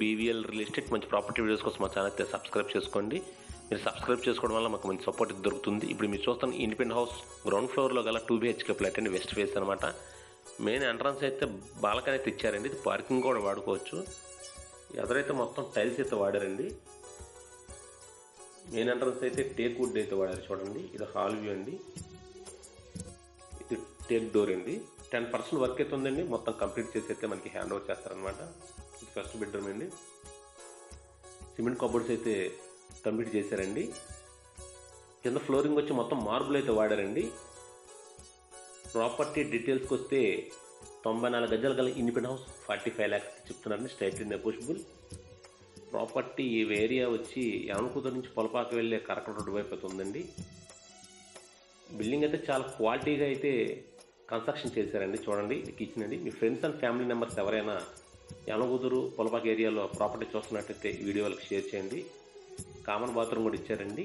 BVL real estate మంచి property videos కోసం మా ఛానల్ అయితే సబ్స్క్రైబ్ చేసుకోండి. మీరు సబ్స్క్రైబ్ చేసుకోవడం వల్ల మాకు మంచి సపోర్ట్ దొరుకుతుంది. ఇప్పుడు మీరు చూస్తున్న ఇండిపెండెంట్ హౌస్ గ్రౌండ్ ఫ్లోర్లో గల టూ బీహెచ్కే ఫ్లాట్ అండి వెస్ట్ ఫేస్ అనమాట మెయిన్ ఎంట్రన్స్ అయితే బాల్కనీ అయితే ఇచ్చారండి. ఇది పార్కింగ్ కూడా వాడుకోవచ్చు. ఎదరైతే మొత్తం టైల్స్ అయితే వాడారండి. మెయిన్ ఎంట్రన్స్ అయితే టేక్ వుడ్ అయితే వాడారు చూడండి. ఇది హాల్ వ్యూ అండి. ఇది టేక్ డోర్ అండి. టెన్ పర్సెంట్ వర్క్ అయితే ఉందండి మొత్తం కంప్లీట్ చేసి అయితే మనకి హ్యాండ్ ఓవర్ చేస్తారనమాట ఇది ఫస్ట్ బెడ్రూమ్ అండి. సిమెంట్ కబోర్డ్స్ అయితే కంప్లీట్ చేశారండి. కింద ఫ్లోరింగ్ వచ్చి మొత్తం మార్బుల్ అయితే వాడారండి. ప్రాపర్టీ డీటెయిల్స్కి వస్తే తొంభై నాలుగు గజాలు గల independent house forty five lakhs చెప్తున్నారండి. స్ట్రైట్లీ నెగోషియబుల్ ప్రాపర్టీ ఈ ఏరియా వచ్చి యానకూతురు నుంచి పొలపాకు వెళ్ళే కరకల రోడ్డు వైపు అయితే ఉందండి. బిల్డింగ్ అయితే చాలా క్వాలిటీగా అయితే కన్స్ట్రక్షన్ చేశారండి చూడండి కిచెన్ అండి. మీ ఫ్రెండ్స్ అండ్ ఫ్యామిలీ మెంబర్స్ ఎవరైనా యనగుదురు పొలపాకు ఏరియాలో ప్రాపర్టీ చూస్తున్నట్టయితే వీడియోలకు షేర్ చేయండి. కామన్ బాత్రూమ్ కూడా ఇచ్చారండి.